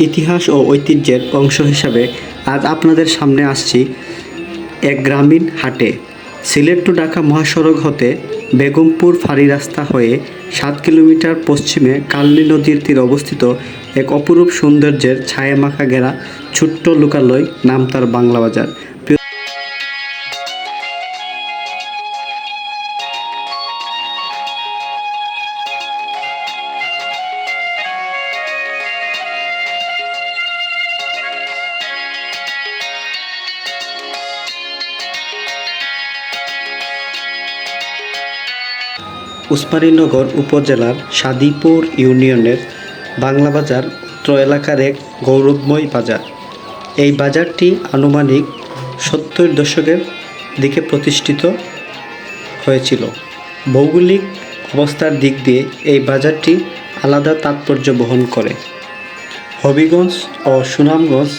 ইতিহাস ও ঐতিহ্যের অংশ হিসাবে আজ আপনাদের সামনে আসছি এক গ্রামীণ হাটে। সিলেট টু ঢাকা মহাসড়ক হতে বেগমপুর ফাঁড়ি রাস্তা হয়ে সাত কিলোমিটার পশ্চিমে কালনী নদীর তীর অবস্থিত এক অপরূপ সৌন্দর্যের ছায়ামাখা ঘেরা ছোট্ট লোকালয় নাম তার বাংলা বাজার। উসমানীনগর উপজেলার সাদিপুর ইউনিয়নের বাংলা বাজার উত্তর এলাকার এক গৌরবময় বাজার। এই বাজারটি আনুমানিক সত্তর দশকের দিকে প্রতিষ্ঠিত হয়েছিল। ভৌগোলিক অবস্থার দিক দিয়ে এই বাজারটি আলাদা তাৎপর্য বহন করে। হবিগঞ্জ ও সুনামগঞ্জ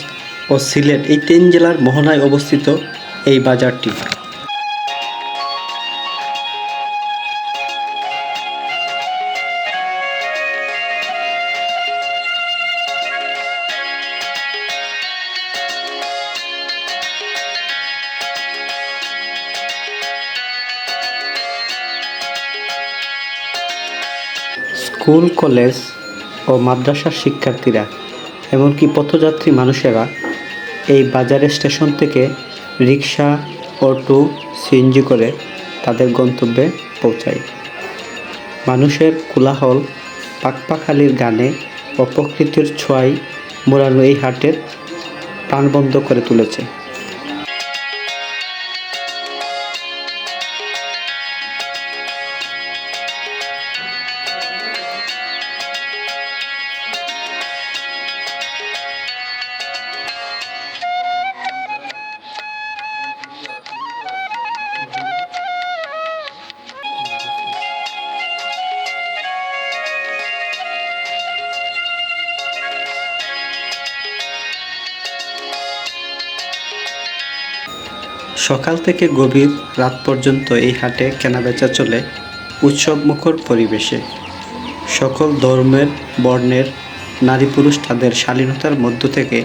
ও সিলেট এই তিন জেলার মোহনায় অবস্থিত এই বাজারটি। স্কুল, কলেজ ও মাদ্রাসার শিক্ষার্থীরা, এমনকি পথযাত্রী মানুষেরা এই বাজার স্টেশন থেকে রিক্সা অটো, সিএনজি করে তাদের গন্তব্যে পৌঁছায়। মানুষের কোলাহল, পাকপাখালির গানে ও প্রকৃতির ছোঁয়ায় মোড়ানো এই হাটের প্রাণবন্ধ করে তুলেছে। সকাল থেকে গভীর রাত পর্যন্ত এই হাটে কেনাবেচা চলে উৎসবমুখর পরিবেশে। সকল ধর্মের, বর্ণের নারী পুরুষ তাদের শালীনতার মধ্য থেকে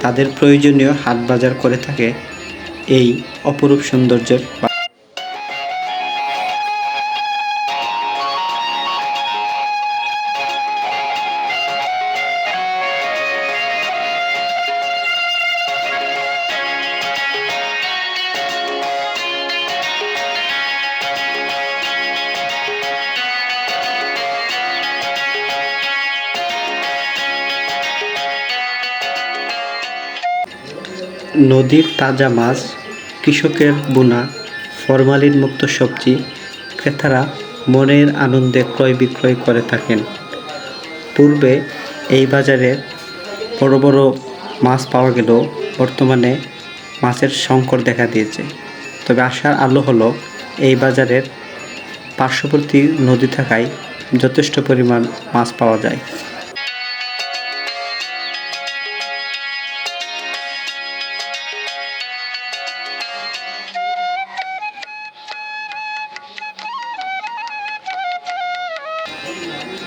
তাদের প্রয়োজনীয় হাট বাজার করে থাকে এই অপরূপ সৌন্দর্যের নদীর তাজা মাছ, কৃষকের বোনা ফরমালিন মুক্ত সবজি, ক্রেতারা মনের আনন্দে ক্রয় বিক্রয় করে থাকেন। পূর্বে এই বাজারে বড় বড় মাছ পাওয়া গেলেও বর্তমানে মাছের সংকট দেখা দিয়েছে। তবে আশার আলো হলো, এই বাজারের পার্শ্ববর্তী নদী থাকায় যথেষ্ট পরিমাণ মাছ পাওয়া যায়।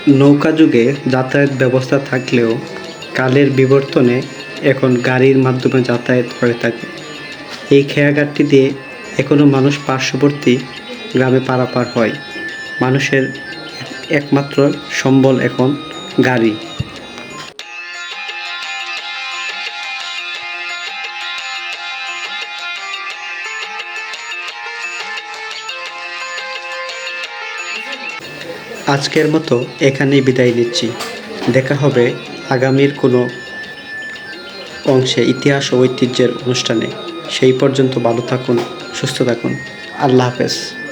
নৌকা যুগে যাতায়াত ব্যবস্থা থাকলেও কালের বিবর্তনে এখন গাড়ির মাধ্যমে যাতায়াত হয়ে থাকে। এই খেয়াঘাটটি দিয়ে এখনও মানুষ পার্শ্ববর্তী গ্রামে পারাপার হয়। মানুষের একমাত্র সম্বল এখন গাড়ি। আজকের মতো এখানেই বিদায় নিচ্ছি। দেখা হবে আগামীর কোনো অংশে ইতিহাস ও ঐতিহ্যের অনুষ্ঠানে। সেই পর্যন্ত ভালো থাকুন, সুস্থ থাকুন। আল্লাহ হাফেজ।